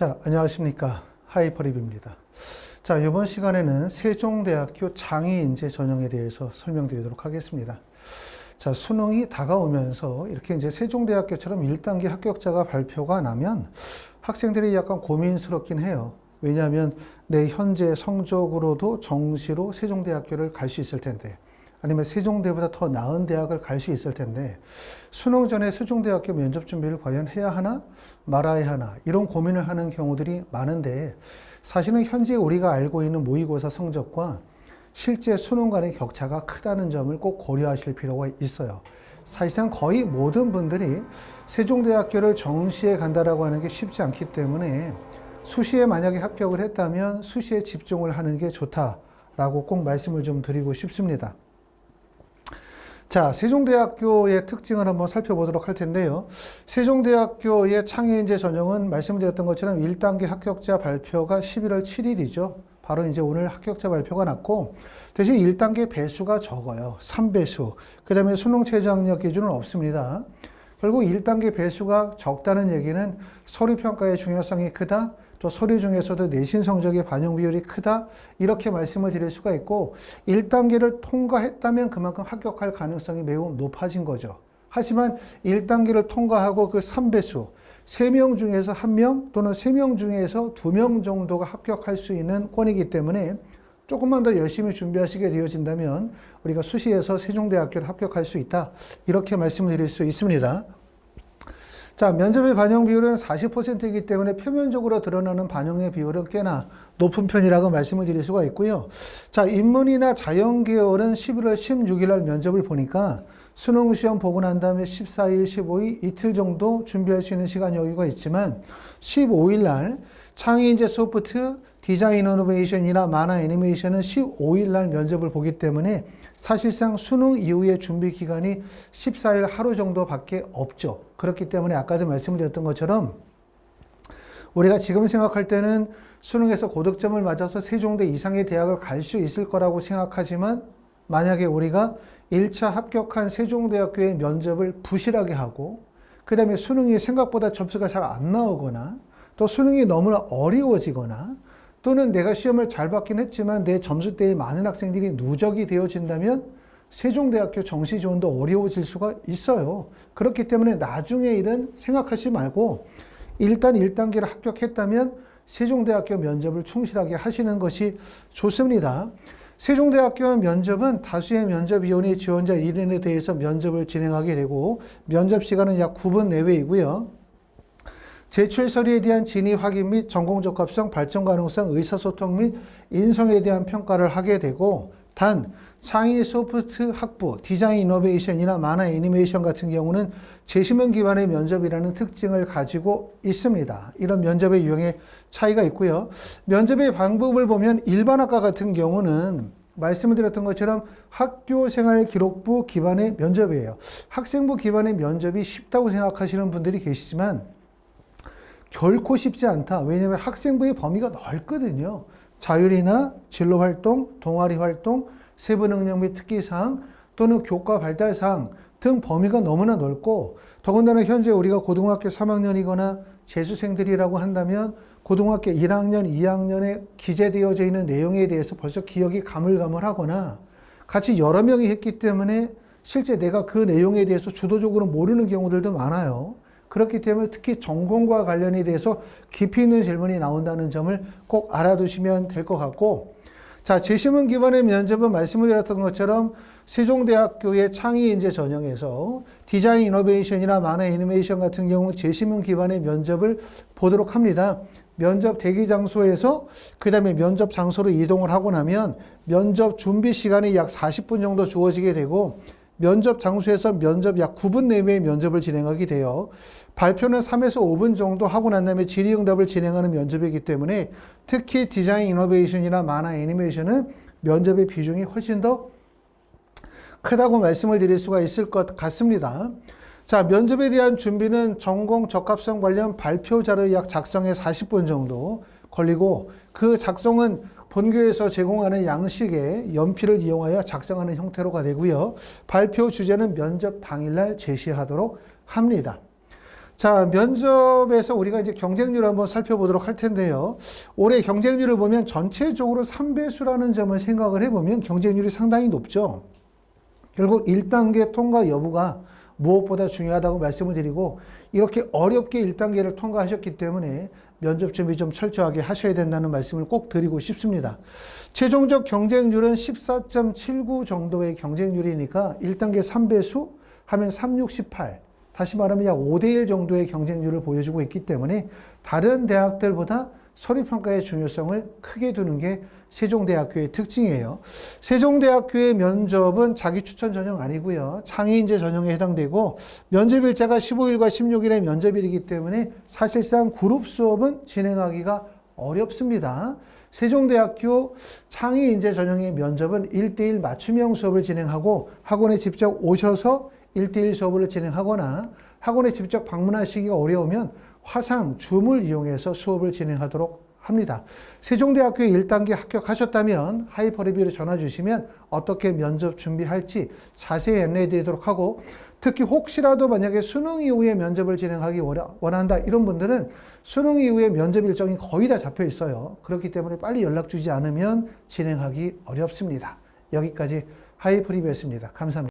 자, 안녕하십니까. 하이퍼립입니다. 자, 이번 시간에는 세종대학교 장애인재 전형에 대해서 설명드리도록 하겠습니다. 자, 수능이 다가오면서 이렇게 이제 세종대학교처럼 1단계 합격자가 발표가 나면 학생들이 약간 고민스럽긴 해요. 왜냐하면 내 현재 성적으로도 정시로 세종대학교를 갈 수 있을 텐데, 아니면 세종대보다 더 나은 대학을 갈 수 있을 텐데, 수능 전에 세종대학교 면접 준비를 과연 해야 하나, 말아야 하나, 이런 고민을 하는 경우들이 많은데, 사실은 현재 우리가 알고 있는 모의고사 성적과 실제 수능 간의 격차가 크다는 점을 꼭 고려하실 필요가 있어요. 사실상 거의 모든 분들이 세종대학교를 정시에 간다라고 하는 게 쉽지 않기 때문에 수시에 만약에 합격을 했다면 수시에 집중을 하는 게 좋다라고 꼭 말씀을 좀 드리고 싶습니다. 자, 세종대학교의 특징을 한번 살펴보도록 할 텐데요. 세종대학교의 창의인재 전형은 말씀드렸던 것처럼 1단계 합격자 발표가 11월 7일이죠. 바로 이제 오늘 합격자 발표가 났고, 대신 1단계 배수가 적어요. 3배수. 그 다음에 수능 최저학력 기준은 없습니다. 결국 1단계 배수가 적다는 얘기는 서류 평가의 중요성이 크다, 또 서류 중에서도 내신 성적의 반영 비율이 크다, 이렇게 말씀을 드릴 수가 있고, 1단계를 통과했다면 그만큼 합격할 가능성이 매우 높아진 거죠. 하지만 1단계를 통과하고 그 3배수, 3명 중에서 1명 또는 3명 중에서 2명 정도가 합격할 수 있는 권이기 때문에 조금만 더 열심히 준비하시게 되어진다면 우리가 수시에서 세종대학교를 합격할 수 있다. 이렇게 말씀을 드릴 수 있습니다. 자, 면접의 반영 비율은 40%이기 때문에 표면적으로 드러나는 반영의 비율은 꽤나 높은 편이라고 말씀을 드릴 수가 있고요. 자, 인문이나 자연계열은 11월 16일 날 면접을 보니까 수능 시험 보고 난 다음에 14일, 15일 이틀 정도 준비할 수 있는 시간 여유가 있지만 15일 날 창의인재 소프트, 디자인 이노베이션이나 만화 애니메이션은 15일 날 면접을 보기 때문에 사실상 수능 이후의 준비 기간이 14일 하루 정도밖에 없죠. 그렇기 때문에 아까도 말씀드렸던 것처럼 우리가 지금 생각할 때는 수능에서 고득점을 맞아서 세종대 이상의 대학을 갈 수 있을 거라고 생각하지만 만약에 우리가 1차 합격한 세종대학교의 면접을 부실하게 하고 그 다음에 수능이 생각보다 점수가 잘 안 나오거나 또 수능이 너무나 어려워지거나 또는 내가 시험을 잘 받긴 했지만 내 점수대에 많은 학생들이 누적이 되어진다면 세종대학교 정시 지원도 어려워질 수가 있어요. 그렇기 때문에 나중에 일은 생각하지 말고 일단 1단계를 합격했다면 세종대학교 면접을 충실하게 하시는 것이 좋습니다. 세종대학교 면접은 다수의 면접위원회 지원자 1인에 대해서 면접을 진행하게 되고 면접 시간은 약 9분 내외이고요. 제출 서류에 대한 진위 확인 및 전공 적합성, 발전 가능성, 의사소통 및 인성에 대한 평가를 하게 되고 단 창의 소프트 학부, 디자인 이노베이션이나 만화 애니메이션 같은 경우는 재시문 기반의 면접이라는 특징을 가지고 있습니다. 이런 면접의 유형의 차이가 있고요. 면접의 방법을 보면 일반학과 같은 경우는 말씀을 드렸던 것처럼 학교생활 기록부 기반의 면접이에요. 학생부 기반의 면접이 쉽다고 생각하시는 분들이 계시지만 결코 쉽지 않다. 왜냐하면 학생부의 범위가 넓거든요. 자율이나 진로 활동, 동아리 활동, 세부 능력 및 특기 사항 또는 교과 발달 사항 등 범위가 너무나 넓고 더군다나 현재 우리가 고등학교 3학년이거나 재수생들이라고 한다면 고등학교 1학년, 2학년에 기재되어져 있는 내용에 대해서 벌써 기억이 가물가물하거나 같이 여러 명이 했기 때문에 실제 내가 그 내용에 대해서 주도적으로 모르는 경우들도 많아요. 그렇기 때문에 특히 전공과 관련이 돼서 깊이 있는 질문이 나온다는 점을 꼭 알아두시면 될 것 같고, 자, 재시문 기반의 면접은 말씀을 드렸던 것처럼 세종대학교의 창의 인재 전형에서 디자인 이노베이션이나 만화 애니메이션 같은 경우 재시문 기반의 면접을 보도록 합니다. 면접 대기 장소에서 그 다음에 면접 장소로 이동을 하고 나면 면접 준비 시간이 약 40분 정도 주어지게 되고 면접 장소에서 면접 약 9분 내외의 면접을 진행하게 돼요. 발표는 3에서 5분 정도 하고 난 다음에 질의응답을 진행하는 면접이기 때문에 특히 디자인 이노베이션이나 만화 애니메이션은 면접의 비중이 훨씬 더 크다고 말씀을 드릴 수가 있을 것 같습니다. 자, 면접에 대한 준비는 전공 적합성 관련 발표 자료 약 작성에 40분 정도 걸리고 그 작성은 본교에서 제공하는 양식의 연필을 이용하여 작성하는 형태로가 되고요. 발표 주제는 면접 당일날 제시하도록 합니다. 자, 면접에서 우리가 이제 경쟁률 한번 살펴보도록 할 텐데요. 올해 경쟁률을 보면 전체적으로 3배수라는 점을 생각을 해보면 경쟁률이 상당히 높죠. 결국 1단계 통과 여부가 무엇보다 중요하다고 말씀을 드리고 이렇게 어렵게 1단계를 통과하셨기 때문에 면접 준비 좀 철저하게 하셔야 된다는 말씀을 꼭 드리고 싶습니다. 최종적 경쟁률은 14.79 정도의 경쟁률이니까 1단계 3배수 하면 368. 다시 말하면 약 5대1 정도의 경쟁률을 보여주고 있기 때문에 다른 대학들보다 서류평가의 중요성을 크게 두는 게 세종대학교의 특징이에요. 세종대학교의 면접은 자기 추천 전형 아니고요. 창의인재 전형에 해당되고 면접 일자가 15일과 16일의 면접일이기 때문에 사실상 그룹 수업은 진행하기가 어렵습니다. 세종대학교 창의인재 전형의 면접은 1대1 맞춤형 수업을 진행하고 학원에 직접 오셔서 1대1 수업을 진행하거나 학원에 직접 방문하시기가 어려우면 화상, 줌을 이용해서 수업을 진행하도록 합니다. 세종대학교에 1단계 합격하셨다면 하이퍼 리뷰를 전화 주시면 어떻게 면접 준비할지 자세히 안내해 드리도록 하고 특히 혹시라도 만약에 수능 이후에 면접을 진행하기 원한다 이런 분들은 수능 이후에 면접 일정이 거의 다 잡혀 있어요. 그렇기 때문에 빨리 연락 주지 않으면 진행하기 어렵습니다. 여기까지 하이퍼 리뷰였습니다. 감사합니다.